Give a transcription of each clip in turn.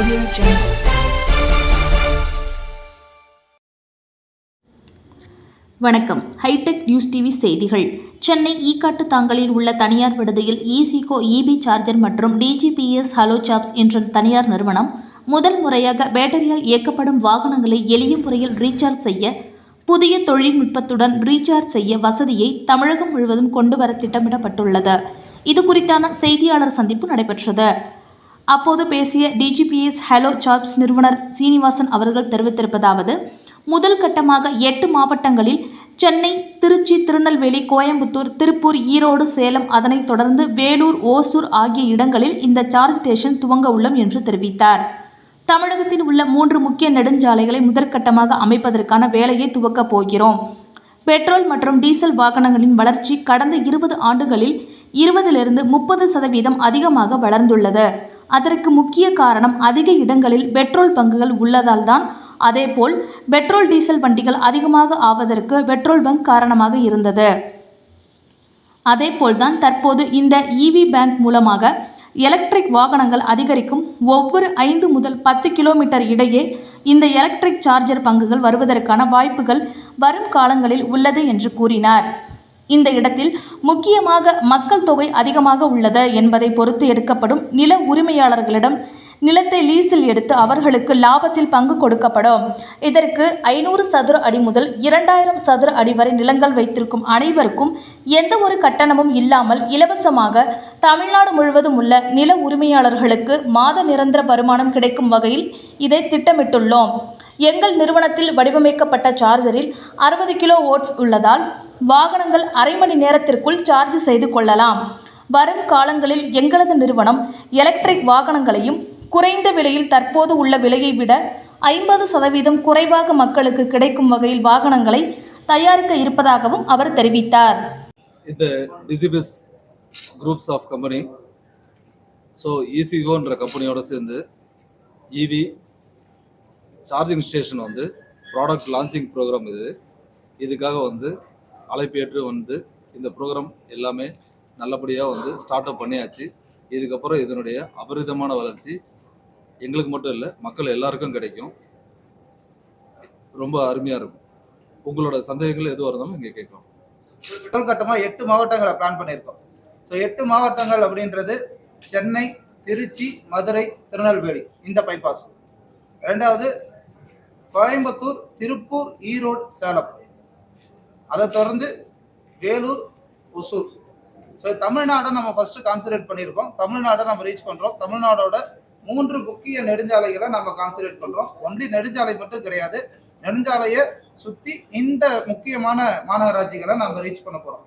Audio Jungle. வணக்கம். Hitech news TV செய்திகள். சென்னை ஈக்காட்டு தாங்கலில் உள்ள தனியார் விடுதியில் ஈசிகோ இபி சார்ஜர் மற்றும் டிஜிபிஎஸ் ஹலோ சாப்ஸ் என்ற தனியார் நிறுவனம் முதல் முறையாக பேட்டரியால் இயக்கப்படும் வாகனங்களை எளிய முறையில் ரீசார்ஜ் செய்ய புதிய தொழில்நுட்பத்துடன் ரீசார்ஜ் செய்ய வசதியை தமிழகம் முழுவதும் கொண்டு வர திட்டமிடப்பட்டுள்ளது. இது குறித்தான செய்தியாளர் சந்திப்பு நடைபெற்றது. அப்போது பேசிய டிஜிபிஎஸ் ஹலோ ஜாப்ஸ் நிறுவனர் சீனிவாசன் அவர்கள் தெரிவித்திருப்பதாவது முதல் கட்டமாக எட்டு மாவட்டங்களில் சென்னை திருச்சி திருநெல்வேலி கோயம்புத்தூர் திருப்பூர் ஈரோடு சேலம் அதனைத் தொடர்ந்து வேலூர் ஓசூர் ஆகிய இடங்களில் இந்த சார்ஜ் ஸ்டேஷன் துவங்க உள்ளோம் என்று தெரிவித்தார். தமிழகத்தில் உள்ள மூன்று முக்கிய நெடுஞ்சாலைகளை முதற்கட்டமாக அமைப்பதற்கான வேலையை துவக்கப் போகிறோம். பெட்ரோல் மற்றும் டீசல் வாகனங்களின் வளர்ச்சி கடந்த இருபது ஆண்டுகளில் இருபதிலிருந்து முப்பது சதவீதம் அதிகமாக வளர்ந்துள்ளது. அதற்கு முக்கிய காரணம் அதிக இடங்களில் பெட்ரோல் பங்குகள் உள்ளதால் தான் அதேபோல் பெட்ரோல் டீசல் வண்டிகள் அதிகமாக ஆவதற்கு பெட்ரோல் பங்க் காரணமாக இருந்தது. அதேபோல்தான் தற்போது இந்த இவி பேங்க் மூலமாக எலக்ட்ரிக் வாகனங்கள் அதிகரிக்கும் ஒவ்வொரு ஐந்து முதல் பத்து கிலோமீட்டர் இடையே இந்த எலக்ட்ரிக் சார்ஜர் பங்குகள் வருவதற்கான வாய்ப்புகள் வரும் காலங்களில் உள்ளது என்று கூறினார். இந்த இடத்தில் முக்கியமாக மக்கள் தொகை அதிகமாக உள்ளது என்பதை பொறுத்து எடுக்கப்படும் நில உரிமையாளர்களிடம் நிலத்தை லீஸில் எடுத்து அவர்களுக்கு லாபத்தில் பங்கு கொடுக்கப்படும். இதற்கு ஐநூறு சதுர அடி முதல் இரண்டாயிரம் சதுர அடி வரை நிலங்கள் வைத்திருக்கும் அனைவருக்கும் எந்த ஒரு கட்டணமும் இல்லாமல் இலவசமாக தமிழ்நாடு முழுவதும் உள்ள நில உரிமையாளர்களுக்கு மாத நிரந்தர வருமானம் கிடைக்கும் வகையில் இதை திட்டமிட்டுள்ளோம். எங்கள் நிறுவனத்தில் வடிவமைக்கப்பட்ட சார்ஜரில் அறுபது கிலோ ஓட்ஸ் உள்ளதால் வாகனங்கள் அரை மணி நேரத்திற்குள் சார்ஜ் செய்து கொள்ளலாம். வரும் காலங்களில் எங்களது நிறுவனம் எலக்ட்ரிக் வாகனங்களையும் குறைந்த விலையில் தற்போது உள்ள விலையை விட ஐம்பது சதவீதம் குறைவாக மக்களுக்கு கிடைக்கும் வகையில் வாகனங்களை தயாரிக்க இருப்பதாகவும் அவர் தெரிவித்தார். இந்த TCBS groups of company so ஈசிகோன்ற கம்பெனியோட சேர்ந்து இவி சார்ஜிங் ஸ்டேஷன் வந்து ப்ராடக்ட் லான்ச்சிங் ப்ரோக்ராம் இது. இதுக்காக வந்து அழைப்பேற்று வந்து இந்த ப்ரோக்ராம் எல்லாமே நல்லபடியாக வந்து ஸ்டார்ட் அப் பண்ணியாச்சு. இதுக்கப்புறம் இதனுடைய அபரிதமான வளர்ச்சி எங்களுக்கு மட்டும் இல்லை மக்கள் எல்லாருக்கும் கிடைக்கும். ரொம்ப அருமையாக இருக்கும். உங்களோட சந்தேகங்கள் எதுவாக இருந்தாலும் இங்கே கேட்கலாம். முதல் கட்டமாக எட்டு மாவட்டங்களை பிளான் பண்ணியிருக்கோம். ஸோ எட்டு மாவட்டங்கள் அப்படின்றது சென்னை திருச்சி மதுரை திருநெல்வேலி இந்த பைபாஸ் ரெண்டாவது கோயம்புத்தூர் திருப்பூர் ஈரோடு சேலம். அதை தொடர்ந்து வேலூர் ஒசூர். ஸோ தமிழ்நாடை நம்ம ஃபர்ஸ்ட் கான்சன்ட்ரேட் பண்ணியிருக்கோம். தமிழ்நாடை நம்ம ரீச் பண்ணுறோம் தமிழ்நாடோட மூன்று முக்கிய நெடுஞ்சாலைகளை நம்ம கான்சன்ட்ரேட் பண்ணுறோம் ஒன்லி நெடுஞ்சாலை மட்டும் கிடையாது. நெடுஞ்சாலையை சுற்றி இந்த முக்கியமான மாநகராட்சிகளை நம்ம ரீச் பண்ண போகிறோம்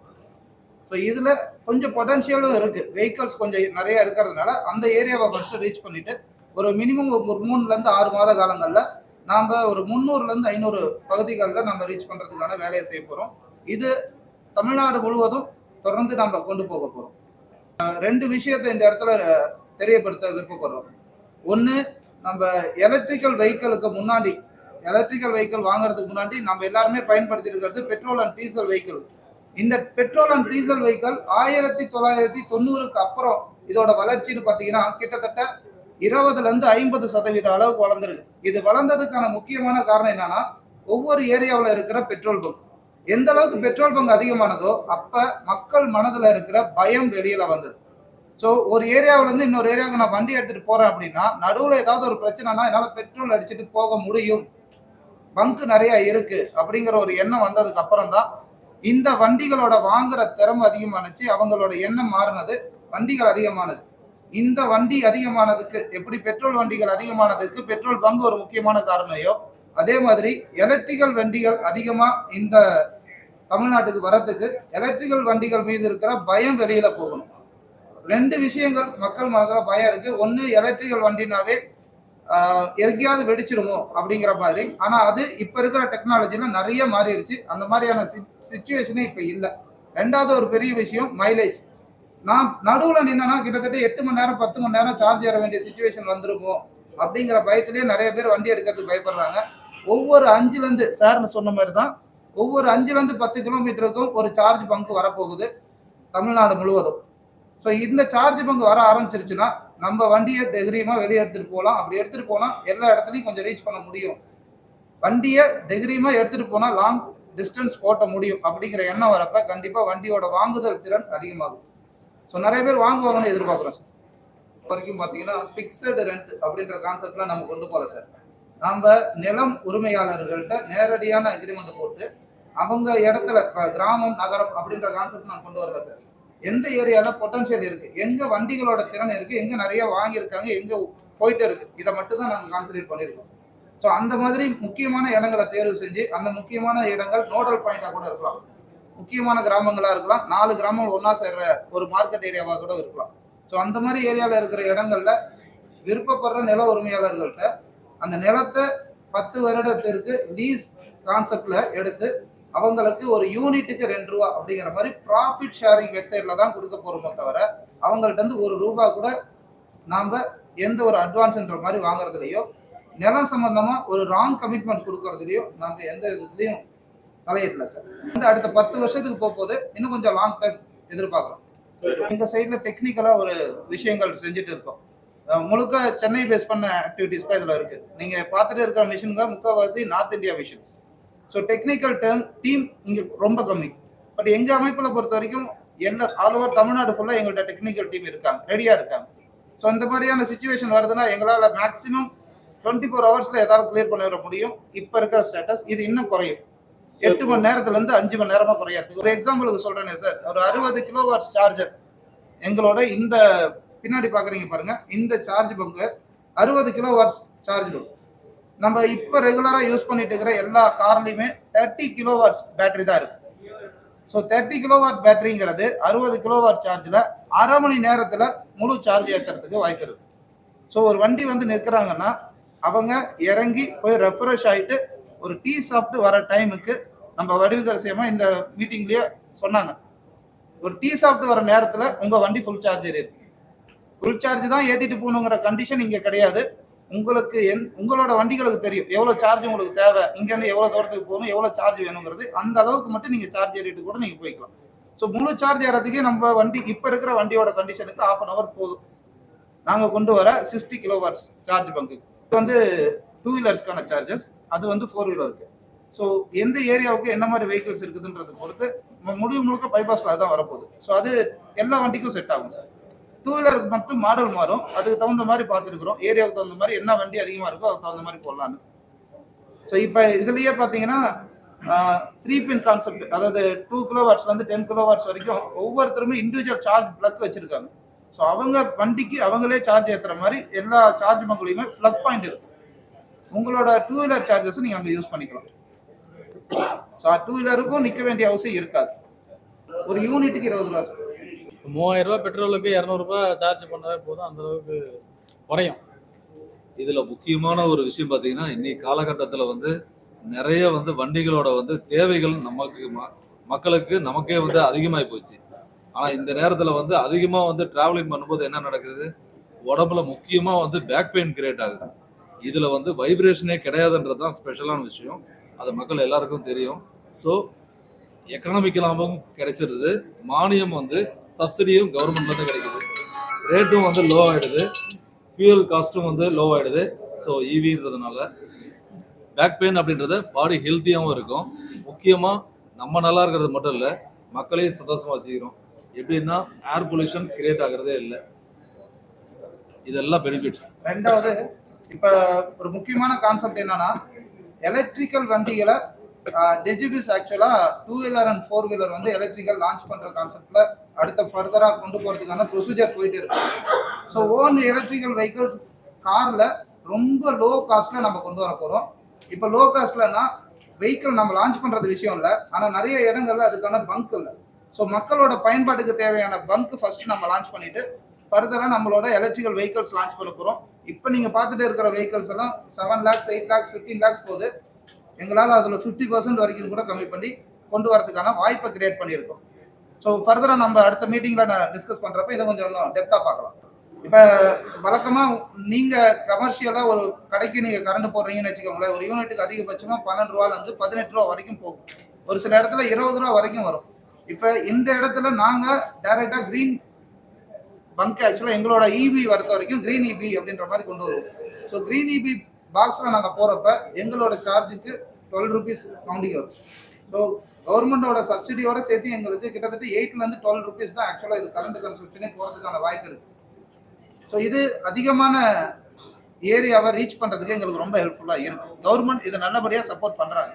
ஸோ இதில் கொஞ்சம் பொட்டன்ஷியலும் இருக்குது வெஹிக்கல்ஸ் கொஞ்சம் நிறைய இருக்கிறதுனால அந்த ஏரியாவை ஃபஸ்ட்டு ரீச் பண்ணிவிட்டு ஒரு மினிமம் ஒரு மூணுலேருந்து ஆறு மாத காலங்களில் நாம் ஒரு முந்நூறுலேருந்து ஐநூறு பகுதிகளில் நம்ம ரீச் பண்ணுறதுக்கான வேலையை செய்ய போகிறோம் இது தமிழ்நாடு முழுவதும் தொடர்ந்து நம்ம கொண்டு போக போகிறோம் ரெண்டு விஷயத்தை இந்த இடத்துல தெரியப்படுத்த விருப்பப்படுறோம். ஒன்று நம்ம எலக்ட்ரிக்கல் வெஹிக்கிளுக்கு முன்னாடி எலக்ட்ரிக்கல் வெஹிக்கிள் வாங்குறதுக்கு முன்னாடி நம்ம எல்லாருமே பயன்படுத்தி இருக்கிறது பெட்ரோல் அண்ட் டீசல் வெஹிக்கிள் இந்த பெட்ரோல் அண்ட் டீசல் வெஹிக்கிள் ஆயிரத்தி தொள்ளாயிரத்தி தொண்ணூறுக்கு அப்புறம் இதோட வளர்ச்சின்னு பார்த்தீங்கன்னா கிட்டத்தட்ட இருபதுல இருந்து ஐம்பது சதவீத அளவுக்கு வளர்ந்துருக்கு. இது வளர்ந்ததுக்கான முக்கியமான காரணம் என்னன்னா ஒவ்வொரு ஏரியாவில் இருக்கிற பெட்ரோல் பங்க். எந்த அளவுக்கு பெட்ரோல் பங்க் அதிகமானதோ அப்ப மக்கள் மனதுல இருக்கிற பயம் வெளியில வந்தது. ஸோ ஒரு ஏரியாவில இருந்து இன்னொரு ஏரியாவுக்கு நான் வண்டி எடுத்துட்டு போறேன் அப்படின்னா நடுவில் ஏதாவது ஒரு பிரச்சனைனா என்னால் பெட்ரோல் அடிச்சுட்டு போக முடியும். பங்க் நிறைய இருக்கு அப்படிங்கிற ஒரு எண்ணம் வந்ததுக்கு அப்புறம் தான் இந்த வண்டிகளோட வாங்குற திறமை அதிகமானுச்சு. அவங்களோட எண்ணம் மாறினது வண்டிகள் அதிகமானது. இந்த வண்டி அதிகமானதுக்கு எப்படி பெட்ரோல் வண்டிகள் அதிகமானதுக்கு பெட்ரோல் பங்கு ஒரு முக்கியமான காரணமையோ அதே மாதிரி எலக்ட்ரிக்கல் வண்டிகள் அதிகமாக இந்த தமிழ்நாட்டுக்கு வரத்துக்கு எலக்ட்ரிக்கல் வண்டிகள் மீது இருக்கிற பயம் வெளியில போகணும். ரெண்டு விஷயங்கள் மக்கள் மனதில் பயம் இருக்கு. ஒன்று எலக்ட்ரிக்கல் வண்டினாவே எங்கேயாவது வெடிச்சிருமோ அப்படிங்கிற மாதிரி. ஆனால் அது இப்போ இருக்கிற டெக்னாலஜில நிறைய மாறிடுச்சு. அந்த மாதிரியான சுச்சுவேஷனே இப்போ இல்லை. ரெண்டாவது ஒரு பெரிய விஷயம் மைலேஜ் நான் நடுவில் நின்னா கிட்டத்தட்ட எட்டு மணி நேரம் பத்து மணி நேரம் சார்ஜ் ஏற வேண்டிய சுச்சுவேஷன் வந்துருமோ அப்படிங்கிற பயத்திலேயே நிறைய பேர் வண்டி எடுக்கிறதுக்கு பயப்படுறாங்க. ஒவ்வொரு அஞ்சுலேருந்து சார்னு சொன்ன மாதிரி தான் ஒவ்வொரு அஞ்சுலேருந்து பத்து கிலோமீட்டருக்கும் ஒரு சார்ஜ் பங்க் வரப்போகுது தமிழ்நாடு முழுவதும். ஸோ இந்த சார்ஜ் பங்க் வர ஆரம்பிச்சிருச்சுன்னா நம்ம வண்டியை தைரியமாக வெளியே எடுத்துகிட்டு போகலாம். அப்படி எடுத்துகிட்டு போனால் எல்லா இடத்துலையும் கொஞ்சம் ரீச் பண்ண முடியும். வண்டியை தைரியமாக எடுத்துகிட்டு போனால் லாங் டிஸ்டன்ஸ் ஓட்ட முடியும். அப்படிங்கிற எண்ணம் வரப்ப கண்டிப்பாக வண்டியோட வாங்குதல் திறன் அதிகமாகும். ஸோ நிறைய பேர் வாங்குவாங்கன்னு எதிர்பார்க்குறோம் சார் வரைக்கும் பார்த்தீங்கன்னா ஃபிக்ஸடு ரெண்ட் அப்படின்ற கான்செப்ட்லாம் நம்ம கொண்டு போகல சார் நாம் நிலம் உரிமையாளர்கள்ட்ட நேரடியான அக்ரிமெண்ட் போட்டு அவங்க இடத்துல இப்போ கிராமம் நகரம் அப்படின்ற கான்செப்ட் நான் கொண்டு வரல சார் எந்த ஏரியாவில் பொட்டன்ஷியல் இருக்குது எங்கே வண்டிகளோட திறன் இருக்குது எங்கே நிறைய வாங்கியிருக்காங்க? எங்கே போயிட்டு இருக்கு? இதை மட்டும் தான் நாங்கள் கான்சன்ட்ரேட் பண்ணியிருக்கோம். ஸோ அந்த மாதிரி முக்கியமான இடங்களை தேர்வு செஞ்சு அந்த முக்கியமான இடங்கள் நோடல் பாயிண்டாக கூட இருக்கலாம். முக்கியமான கிராமங்களா இருக்கலாம். நாலு கிராமங்கள் ஒன்றா சேர்ற ஒரு மார்க்கெட் ஏரியாவாக கூட இருக்கலாம். ஸோ அந்த மாதிரி ஏரியாவில் இருக்கிற இடங்கள்ல விருப்பப்படுற நில உரிமையாளர்கள்ட்ட அந்த நிலத்தை பத்து வருடத்திற்கு லீஸ் கான்செப்ட்ல எடுத்து அவங்களுக்கு ஒரு யூனிட்டுக்கு ரெண்டு ரூபா அப்படிங்கிற மாதிரி ப்ராஃபிட் ஷேரிங் மெத்தடில் தான் கொடுக்க போறோமோ தவிர அவங்கள்ட்ட இருந்து ஒரு ரூபா கூட நாம எந்த ஒரு அட்வான்ஸ்ன்ற மாதிரி வாங்குறதுலையோ நிலம் சம்பந்தமா ஒரு ராங் கமிட்மெண்ட் கொடுக்கறதுலையோ நாம எந்த இதுலேயும் தலையிடல சார். வந்து அடுத்த பத்து வருஷத்துக்கு போக போது இன்னும் கொஞ்சம் லாங் டைம் எதிர்பார்க்குறோம். எங்கள் சைடில் டெக்னிக்கலாக ஒரு விஷயங்கள் செஞ்சுட்டு இருக்கோம். முழுக்க சென்னை பேஸ் பண்ண ஆக்டிவிட்டிஸ் தான் இதில் இருக்கு. நீங்கள் பார்த்துட்டு இருக்கிற மிஷினுங்க முக்கால்வாசி north India machines so technical term team இங்கே ரொம்ப கம்மி. பட் எங்கள் அமைப்பில் பொறுத்த வரைக்கும் எல்லா ஆல் ஓவர் தமிழ்நாடு ஃபுல்லாக எங்கள்கிட்ட டெக்னிக்கல் டீம் இருக்காங்க. ரெடியாக இருக்காங்க. ஸோ இந்த மாதிரியான சுச்சுவேஷன் வருதுன்னா எங்களால் மேக்ஸிமம் டுவெண்ட்டி ஃபோர் ஹவர்ஸில் ஏதாவது கிளியர் பண்ணிட முடியும். இப்போ இருக்கிற ஸ்டேட்டஸ் இது இன்னும் குறையும். எட்டு மணி நேரத்துல இருந்து அஞ்சு மணி நேரமா குறையாது ஒரு எக்ஸாம்பிளுக்கு சொல்றேனே சார் ஒரு அறுபது கிலோ வாட்ஸ் சார்ஜர் எங்களோட இந்த பின்னாடி பாக்குறீங்க பாருங்க. இந்த சார்ஜ் பங்கு அறுபது கிலோ வாட்ஸ் சார்ஜ் பங்கு நம்ம இப்ப ரெகுலரா யூஸ் பண்ணிட்டு இருக்கிற எல்லா கார்லயுமே தேர்ட்டி கிலோ வாட்ஸ் பேட்டரி தான் இருக்கு. ஸோ தேர்ட்டி கிலோ வாட் பேட்டரிங்கிறது அறுபது கிலோ வாட் சார்ஜில் அரை மணி நேரத்தில் முழு சார்ஜ் ஏற்றுறதுக்கு வாய்ப்பு இருக்கு. ஸோ ஒரு வண்டி வந்து நிற்கிறாங்கன்னா அவங்க இறங்கி போய் ரெஃப்ரெஷ் ஆகிட்டு ஒரு டீ சாப்பிட்டு வர டைமுக்கு நம்ம வடிவகரசியமா இந்த மீட்டிங்லயே சொன்னாங்க. ஒரு டீ சாப்பிட்டு வர நேரத்துல உங்க வண்டி ஃபுல் சார்ஜர் இருக்கு. ஃபுல் சார்ஜ் தான் ஏத்திட்டு போகணுங்கிற கண்டிஷன் இங்க கிடையாது. உங்களுக்கு என் உங்களோட வண்டிகளுக்கு தெரியும். எவ்வளவு சார்ஜ் உங்களுக்கு தேவை? இங்க இருந்து எவ்வளவு தூரத்துக்கு போகணும்? எவ்வளவு சார்ஜ் வேணுங்கிறது. அந்த அளவுக்கு மட்டும் நீங்க சார்ஜ் ஏறிட்டு கூட நீங்க போய்க்கலாம். ஸோ முழு சார்ஜ் ஏறதுக்கே நம்ம வண்டி இப்ப இருக்கிற வண்டியோட கண்டிஷனுக்கு ஆஃப் அன் அவர் போதும். நாங்க கொண்டு வர சிக்ஸ்டி கிலோ வாட்ஸ் சார்ஜ் பங்கு இது வந்து டூ வீலர்ஸ்க்கான சார்ஜஸ் அது வந்து ஃபோர் வீலருக்கு ஸோ எந்த ஏரியாவுக்கு என்ன மாதிரி வெஹிக்கிள்ஸ் இருக்குதுன்றது பொறுத்து மு- முடிவு முழுக்க பைபாஸ்ல தான் வரப்போகுது. ஸோ அது எல்லா வண்டிக்கும் செட் ஆகும் சார் டூ வீலருக்கு மட்டும் மாடல் மாறும். அதுக்கு தகுந்த மாதிரி பார்த்துருக்குறோம். ஏரியாவுக்கு தகுந்த மாதிரி என்ன வண்டி அதிகமாக இருக்கோ அதுக்கு தகுந்த மாதிரி போடலான்னு. ஸோ இப்போ இதுலயே பார்த்தீங்கன்னா த்ரீ பின் கான்செப்ட் அதாவது டூ கிலோ வாட்ஸ்லேருந்து டென் கிலோ வாட்ஸ் வரைக்கும் ஒவ்வொருத்தருமே இண்டிவிஜுவல் சார்ஜ் பிளக் வச்சிருக்காங்க. ஸோ அவங்க வண்டிக்கு அவங்களே சார்ஜ் ஏற்றுற மாதிரி எல்லா சார்ஜ் மங்களையுமே பிளக் பாயிண்ட் இருக்கும். உங்களோட டூ வீலர் சார்ஜஸ் நீங்கள் அங்கே யூஸ் பண்ணிக்கலாம். ஸோ டூ வீலருக்கும் நிற்க வேண்டிய அவசியம் இருக்காது. ஒரு யூனிட்டுக்கு இருபது ரூபா சார். மூவாயிரம் ரூபாய் பெட்ரோலுக்கு இரநூறுபா சார்ஜ் பண்ணவே போதும் அந்த அளவுக்கு குறையும். இதுல முக்கியமான ஒரு விஷயம் பாத்தீங்கன்னா இன்னைக்கு காலகட்டத்துல வந்து நிறைய வந்து வண்டிகளோட வந்து தேவைகள் நமக்கு ம- மக்களுக்கு நமக்கே வந்து அதிகமாகி போச்சு. ஆனா இந்த நேரத்துல வந்து அதிகமா வந்து டிராவலிங் பண்ணும்போது என்ன நடக்குது? உடம்புல முக்கியமா வந்து பேக் பெயின் கிரியேட் ஆகுது. இதுல வந்து வைப்ரேஷனே கிடையாதுன்றது தான் ஸ்பெஷலான விஷயம். அது மக்கள் எல்லாருக்கும் தெரியும். ஸோ எக்கனாமிக்கலாகவும் கிடைச்சிருது. மானியம் வந்து சப்சிடியும் கவர்மெண்ட்லேருந்து கிடைக்குது. ரேட்டும் வந்து லோ ஆகிடுது ஃபியூல் காஸ்ட்டும் வந்து லோ ஆகிடுது ஸோ ஈவின்றதுனால பேக் பெயின் அப்படின்றது பாடி ஹெல்த்தியாகவும் இருக்கும். முக்கியமாக நம்ம நல்லா இருக்கிறது மட்டும் இல்லை மக்களையும் சந்தோஷமாக வச்சுக்கிறோம். எப்படின்னா ஏர் பொல்யூஷன் கிரியேட் ஆகிறதே இல்லை. இதெல்லாம் பெனிஃபிட்ஸ் ரெண்டாவது இப்போ ஒரு முக்கியமான கான்செப்ட் என்னன்னா எலக்ட்ரிக்கல் வண்டிகளை டெஜிபிஸ் ஆக்சுவலாக two wheeler and four wheeler வந்து எலக்ட்ரிக்கல் லான்ச் பண்ணுற கான்செப்டில் அடுத்த ஃபர்தராக கொண்டு போகிறதுக்கான ப்ரொசீஜர் போயிட்டு இருக்கு. ஸோ ஓன் எலக்ட்ரிக்கல் வெஹிக்கிள்ஸ் காரில் ரொம்ப லோ காஸ்ட்ல நம்ம கொண்டு வர போகிறோம் இப்போ லோ காஸ்ட்லன்னா வெஹிக்கிள் நம்ம லான்ச் பண்ணுறது விஷயம் இல்லை. ஆனால் நிறைய இடங்கள்ல அதுக்கான பங்க் இல்லை. ஸோ மக்களோட பயன்பாட்டுக்கு தேவையான பங்க் ஃபர்ஸ்ட் நம்ம லான்ச் பண்ணிட்டு ஃபர்தராக நம்மளோட எலக்ட்ரிக்கல் வெஹிக்கிள்ஸ் லான்ச் பண்ண போகிறோம் இப்போ நீங்க பார்த்துட்டு இருக்கிற வெஹிக்கல்ஸ் எல்லாம் seven lakhs eight lakhs fifteen lakhs போகுது. எங்களால் அதில் ஃபிஃப்டி பர்சன்ட் வரைக்கும் கூட கம்மி பண்ணி கொண்டு வரதுக்கான வாய்ப்பை கிரியேட் பண்ணியிருக்கோம். ஸோ ஃபர்தராக நம்ம அடுத்த மீட்டிங்கில் நான் டிஸ்கஸ் பண்ணுறப்ப இதை கொஞ்சம் இன்னும் டெப்த்தாக பார்க்கலாம். இப்போ வழக்கமாக நீங்கள் கமர்ஷியலாக ஒரு கடைக்கு நீங்கள் கரண்ட் போடுறீங்கன்னு வச்சுக்கோங்களேன் ஒரு யூனிட்டுக்கு அதிகபட்சமாக பன்னெண்டு ரூபாலேருந்து பதினெட்டு ரூபா வரைக்கும் போகும். ஒரு சில இடத்துல இருபது ரூபா வரைக்கும் வரும். இப்போ இந்த இடத்துல நாங்கள் டைரெக்டாக க்ரீன் பங்க் ஆக்சுவலாக எங்களோட இபி வரத்த வரைக்கும் க்ரீன் இபி அப்படின்ற மாதிரி கொண்டு வருவோம். ஸோ க்ரீன் இபி பாக்ஸில் நாங்கள் போகிறப்ப எங்களோட சார்ஜுக்கு டுவெல் ருபீஸ் கவுண்டிங் வரும். ஸோ கவர்மெண்டோட சப்சிடியோட சேர்த்து எங்களுக்கு கிட்டத்தட்ட எயிட்லேருந்து டுவெல் ருபீஸ் தான் ஆக்சுவலாக இது கரண்ட் கன்சப்ஷனே போகிறதுக்கான வாய்ப்பு இருக்குது ஸோ இது அதிகமான ஏரியாவை ரீச் பண்ணுறதுக்கு எங்களுக்கு ரொம்ப ஹெல்ப்ஃபுல்லாக இருக்கும் கவர்மெண்ட் இதை நல்லபடியாக சப்போர்ட் பண்ணுறாங்க